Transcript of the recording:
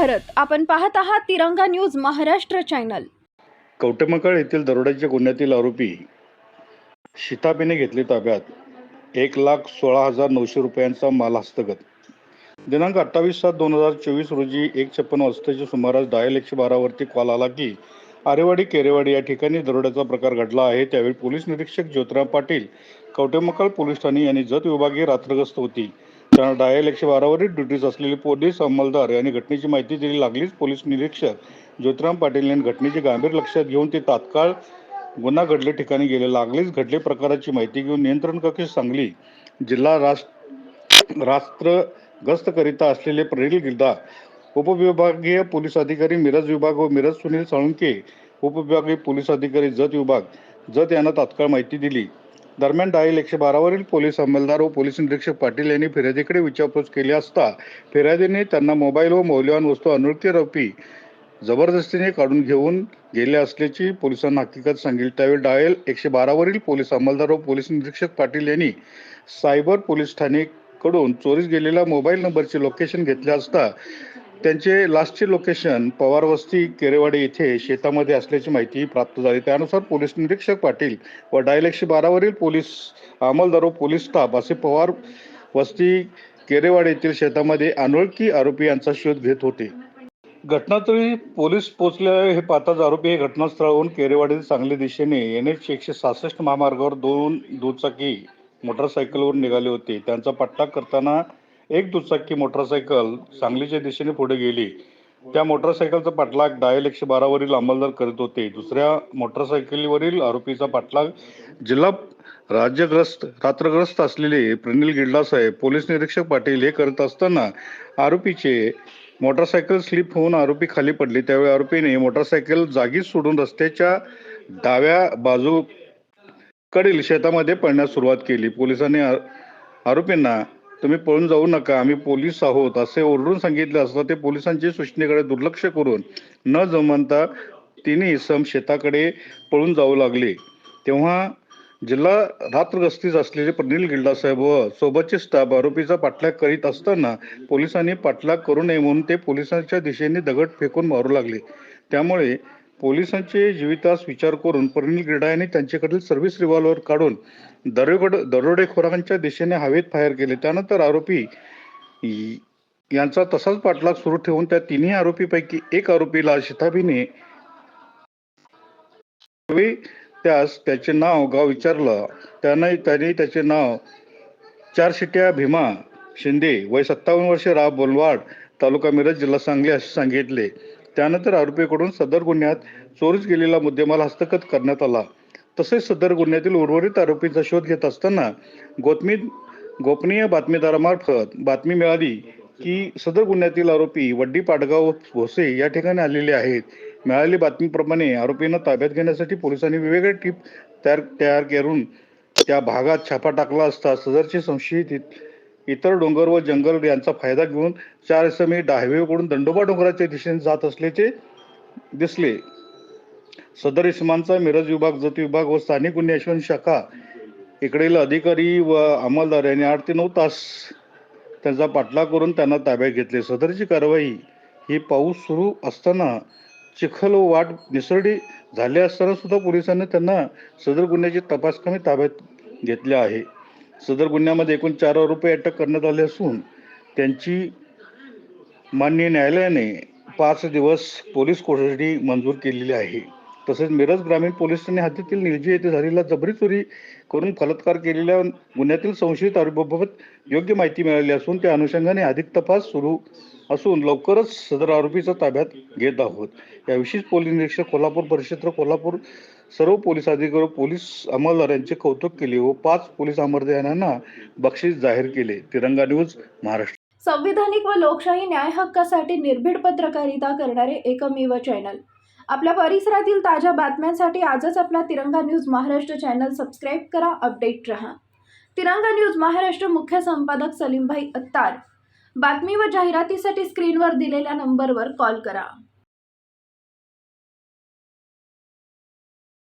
भारत. आपण पाहत आहात तिरंगा न्यूज महाराष्ट्र चॅनल. कवटेमकळ येथील दरोड्याच्या गुन्ह्यातील आरोपी शिताबीने घेतली ताब्यात. एक लाख सोळा हजार नऊशे रुपयांचा माल हस्तगत दिनांक अठ्ठावीस सात दोन हजार चोवीस रोजी एक छप्पन वाजताच्या सुमारास डायल एकशे बारावरती कॉल आला की आरेवाडी केरेवाडी या ठिकाणी दरोड्याचा प्रकार घडला आहे. त्यावेळी पोलीस निरीक्षक ज्योतिराम पाटील कवटेमकळ पोलीस ठाणे यांनी जत विभागीय रात्रगस्त होती. त्यांना डायल एकशे बारावरील ड्युटीज असलेले पोलीस अंमलदार यांनी घटनेची माहिती दिली लागलीच. पोलीस निरीक्षक ज्योतिराम पाटील यांनी घटनेचे गांभीर लक्षात घेऊन ते तात्काळ गुन्हा घडले ठिकाणी गेले. लागलीच घडले प्रकाराची माहिती घेऊन नियंत्रण कक्ष सांगली जिल्हा राष्ट्र रात्र असलेले प्रनिल गिल्दा उपविभागीय पोलीस अधिकारी मिरज विभाग व मिरज सुनील साळुंके उपविभागीय पोलीस अधिकारी जत विभाग जत यांना तात्काळ माहिती दिली. दरम्यान डायल एकशे बारावरील पोलीस अंमलदार व पोलीस निरीक्षक पाटील यांनी फिर्यादीकडे विचारपूस केली असता फिर्यादीने त्यांना मोबाईल व मौल्यवान वस्तू अनोळखी जबरदस्तीने काढून घेऊन गेले असल्याची पोलिसांना हकीकत सांगितली. त्यावेळी डायल एकशे बारावरील पोलीस अंमलदार व पोलीस निरीक्षक पाटील यांनी सायबर पोलीस ठाणेकडून चोरीस गेलेल्या मोबाईल नंबरचे लोकेशन घेतले असता त्यांचे लास्टचे लोकेशन पवार वस्ती केरेवाडी येथे शेतामध्ये असल्याची माहिती प्राप्त झाली. त्यानुसार पोलीस निरीक्षक पाटील व डायल एकशे बारावरील पोलीस अंमलदार व पोलीस स्टाफ असे पवार वस्ती केरेवाडी येथील शेतामध्ये अनोळखी आरोपी यांचा शोध घेत होते. घटनास्थळी पोलीस पोहोचले हे पाहताच आरोपी हे घटनास्थळावरून केरेवाडी सांगली दिशेने एन एच एकशे सहासष्ट महामार्गावर दोन दुचाकी मोटरसायकलवर निघाले होते. त्यांचा पट्टा करताना एक दुचाकी मोटरसायकल सांगलीच्या दिशेने पुढे गेली. त्या मोटरसायकलचा पाठलाग डायल एकशे बारावरील अंमलदार करत होते. दुसऱ्या मोटरसायकलीवरील आरोपीचा पाठलाग जिल्हा राज्यग्रस्त रात्रग्रस्त असलेले प्रनिल गिल्डा साहेब पोलीस निरीक्षक पाटील हे करत असताना आरोपीचे मोटरसायकल स्लिप होऊन आरोपी खाली पडले. त्यावेळी आरोपीने मोटरसायकल जागीच सोडून रस्त्याच्या डाव्या बाजूकडील शेतामध्ये पडण्यास सुरुवात केली. पोलिसांनी आरोपींना तुम्ही पळून जाऊ नका आम्ही पोलीस आहोत असे ओरडून सांगितले असता. ते पोलिसांची सूचनेकडे दुर्लक्ष करून न जमानता तिन्ही सम शेताकडे पळून जाऊ लागले. तेव्हा जिल्हा रात्रगस्तीस असलेले प्रनिल गिल्डा साहेब व सोबतचे स्टाफ आरोपीचा पाठलाग करीत असताना पोलिसांनी पाठलाग करू नये म्हणून ते पोलिसांच्या दिशेने दगड फेकून मारू लागले. त्यामुळे पोलिसांचे जीवितास विचार करून प्रनिल गिल्डा यांनी त्यांच्याकडील सर्व्हिस रिव्हॉल्वर काढून दरोड दरोडेखोरांच्या दिशेने हवेत फायर केले त्यानंतर आरोपी यांचा तसाच पाठलाग सुरू ठेवून त्या तिन्ही आरोपीपैकी एक आरोपीला शिताबीने त्यास त्याचे नाव गाव विचारलं. त्याने त्याने त्याचे नाव चार शिट्या भीमा शिंदे वय सत्तावन्न वर्ष राव बोलवाड तालुका मिरज जिल्हा सांगली असे सांगितले. त्यानंतर आरोपीकडून सदर गुन्ह्यात चोरीस गेलेला मुद्देमाल हस्तगत करण्यात आला. तसेच सदर गुन्ह्यातील उर्वरित आरोपींचा शोध घेत असताना गोतमी गोपनीय बातमीदारामार्फत बातमी मिळाली की सदर गुन्ह्यातील आरोपी वड्डी पाडगाव भोसे या ठिकाणी आलेले आहेत. मिळालेली बातमीप्रमाणे आरोपींना ताब्यात घेण्यासाठी पोलिसांनी वेगवेगळे टीप तयार तयार करून त्या भागात छापा टाकला असता सदरचे संशयित इतर डोंगर व जंगल यांचा फायदा घेऊन चार समी डायवेकडून दंडोबा डोंगराच्या दिशेने जात असल्याचे दिसले. सदर इसमांचा मिरज विभाग जत विभाग व स्थानिक गुन्हे अन्वेषण शाखा इकडील अधिकारी व अंमलदार यांनी आठ ते नऊ तास त्यांचा पाठलाग करून त्यांना ताब्यात घेतले. सदरची कारवाई ही पाऊस सुरू असताना चिखल व वाट निसरडी झाली असताना सुद्धा पोलिसांनी त्यांना सदर गुन्ह्याची तपास कमी ताब्यात घेतले आहे. सदर गुन्ह्यामध्ये एकूण चार आरोपी अटक करण्यात आले असून त्यांची माननीय न्यायालयाने पाच दिवस पोलीस कोठडी मंजूर केलेली आहे. तसेच मिरज ग्रामीण पोलीस ठाणे हद्दीतील निलजी येथे झालेला जबरी चोरी करून फलत्कार केलेल्या गुन्ह्यातील संशयित आरोपीबाबत योग्य माहिती मिळाली असून त्या अनुषंगाने अधिक तपास सुरू असून लवकरच सदर आरोपीचा ताब्यात घेत आहोत. या विशेष पोलीस निरीक्षक कोल्हापूर परिक्षेत्र कोल्हापूर सर्व पोलीस अधिकारी पोलीस अंमलदारांचे कौतुक केले व पाच पोलीस अंमलदारांना बक्षीस जाहीर केले. तिरंगा न्यूज महाराष्ट्र. संविधानिक व लोकशाही न्याय हक्कासाठी निर्भीड पत्रकारिता करणारे एकमेव चॅनल. आपल्या परिसरातील ताज्या बातम्यांसाठी आजच आपला Tiranga news Maharashtra channel subscribe करा अपडेट रहा. तिरंगा न्यूज महाराष्ट्र मुख्य संपादक सलीमभाई अत्तार. बातमी व जाहिरातीसाठी स्क्रीनवर दिलेल्या नंबरवर कॉल करा.